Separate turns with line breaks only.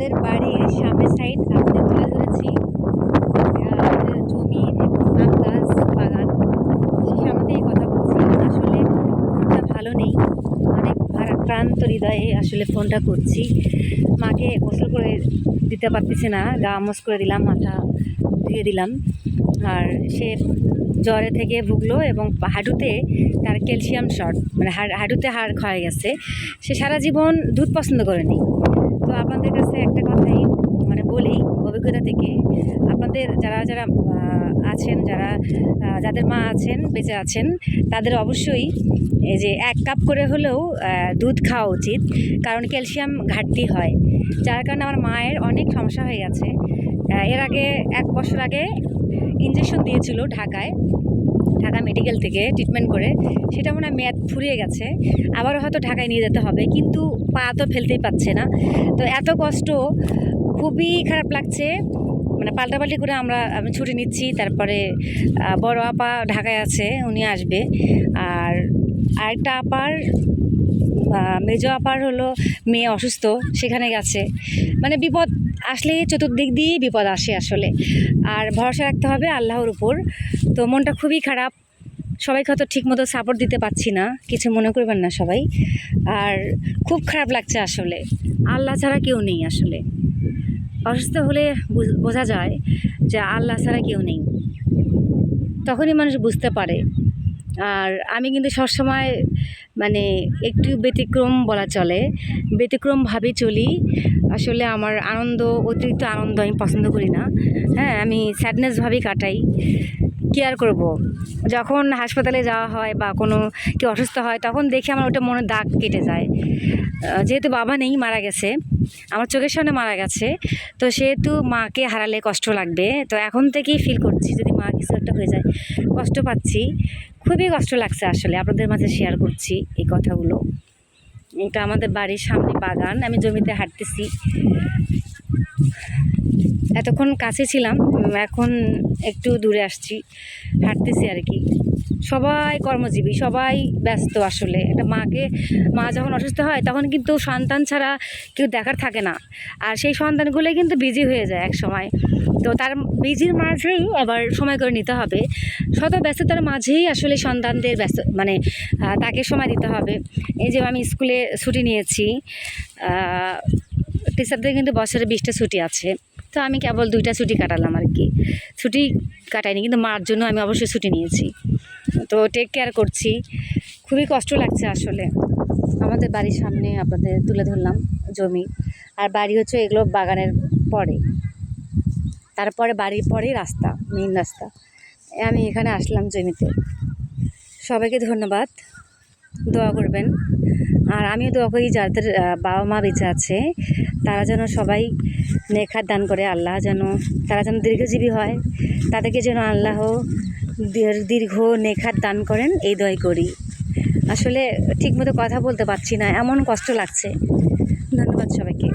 আমাদের বাড়ির সামনের সাইড আপনাদের আমাদের জমি আম গাছ বাগান সামনেই কথা বলছি। আসলে ফোনটা ভালো নেই। অনেক ভারাক্রান্ত হৃদয়ে আসলে ফোনটা করছি। মাকে গোসল করে দিতে পারতেছে না। গা আমস করে দিলাম, মাথা ধুয়ে দিলাম। আর সে জ্বরে থেকে ভুগলো এবং হাঁটুতে তার ক্যালসিয়াম শর্ট মানে হাঁটুতে হাড় ক্ষয়ে গেছে। সে সারা জীবন দুধ পছন্দ করেনি। তো আপনাদের কাছে একটা কথাই মানে বলি অভিজ্ঞতা থেকে। আপনাদের যারা যারা আছেন, যারা যাদের মা আছেন, বেঁচে আছেন, তাদের অবশ্যই এই যে এক কাপ করে হলেও দুধ খাওয়া উচিত। কারণ ক্যালসিয়াম ঘাটতি হয়। যার কারণে আমার মায়ের অনেক সমস্যা হয়ে গেছে। এর আগে এক বছর আগে ইঞ্জেকশন দিয়েছিল ঢাকায়। ঢাকা মেডিকেল থেকে ট্রিটমেন্ট করে, সেটা মনে হয় মেয়াদ ফুরিয়ে গেছে। আবারও হয়তো ঢাকায় নিয়ে যেতে হবে, কিন্তু পা তো ফেলতেই পাচ্ছে না। তো এত কষ্ট, খুবই খারাপ লাগছে। মানে পাল্টাপাল্টি করে আমরা, আমি ছুটি নিচ্ছি, তারপরে বড় আপা ঢাকায় আছে, উনি আসবে। আর আরেকটা আপার মেজো আপার হলো মেয়ে অসুস্থ, সেখানে গেছে। মানে বিপদ আসলে চতুর্দিক দিয়েই বিপদ আসে আসলে। আর ভরসা রাখতে হবে আল্লাহর উপর। তো মনটা খুবই খারাপ। সবাইকে হয়তো ঠিক মতো সাপোর্ট দিতে পারছি না। কিছু মনে করবেন না সবাই। আর খুব খারাপ লাগছে আসলে। আল্লাহ ছাড়া কেউ নেই আসলে। অসুস্থ হলে বুঝ- বোঝা যায় যে আল্লাহ ছাড়া কেউ নেই। তখনই মানুষ বুঝতে পারে। আর আমি কিন্তু সবসময় মানে একটু ব্যতিক্রম বলা চলে। ব্যতিক্রমভাবে চলি। আসলে আমার আনন্দ, অতিরিক্ত আনন্দ আমি পছন্দ করি না। হ্যাঁ আমি স্যাডনেসভাবেই কাটাই। কেয়ার করব। যখন হাসপাতালে যাওয়া হয় বা কোনো কেউ অসুস্থ হয়, তখন দেখে আমার ওটা মনে দাগ কেটে যায়। যেহেতু বাবা নেই, মারা গেছে। আমার চোখের সামনে মারা গেছে। তো সেহেতু মাকে হারালে কষ্ট লাগবে। তো এখন থেকেই ফিল করছি যদি মা কিছু একটা হয়ে যায়, কষ্ট পাচ্ছি। খুবই কষ্ট লাগছে আসলে, আপনাদের মাঝে শেয়ার করছি এই কথাগুলো। এটা আমাদের বাড়ির সামনে বাগান, আমি জমিতে হাঁটতেছি। এতক্ষণ কাছে ছিলাম এখন একটু দূরে আসছি, হাঁটতেছি আর কি। সবাই কর্মজীবী, সবাই ব্যস্ত আসলে। একটা মাকে, মা যখন অসুস্থ হয়, তখন কিন্তু সন্তান ছাড়া কেউ দেখার থাকে না। আর সেই সন্তানগুলোই কিন্তু বিজি হয়ে যায় এক সময় তো তার বিজির মাঝেই আবার সময় করে নিতে হবে। শত ব্যস্ততার মাঝেই আসলে সন্তানদের ব্যস্ত মানে তাকে সময় দিতে হবে। এই যে আমি স্কুলে ছুটি নিয়েছি টিচারদের কিন্তু বছরে বিশটা ছুটি আছে। তো আমি কেবল দুইটা ছুটি কাটালাম আর কি। ছুটি কাটাইনি, কিন্তু মার জন্য আমি অবশ্যই ছুটি নিয়েছি। তো টেক কেয়ার করছি। খুবই কষ্ট লাগছে আসলে। আমাদের বাড়ির সামনে আপনাদের তুলে ধরলাম জমি। আর বাড়ি হচ্ছে এগুলো বাগানের পরে। তারপরে বাড়ির পরেই রাস্তা মেইন রাস্তা। আমি এখানে আসলাম জমিতে। সবাইকে ধন্যবাদ। দোয়া করবেন। আর আমিও দোয়া করি যাদের বাবা মা বেঁচে আছে, তারা যেন সবাই নেখার দান করে আল্লাহ যেন, তারা যেন দীর্ঘজীবী হয়, তাদেরকে যেন আল্লাহ দীর্ঘ নেখার দান করেন, এই দয় করি। আসলে ঠিকমতো কথা বলতে পারছি না, এমন কষ্ট লাগছে। ধন্যবাদ সবাইকে।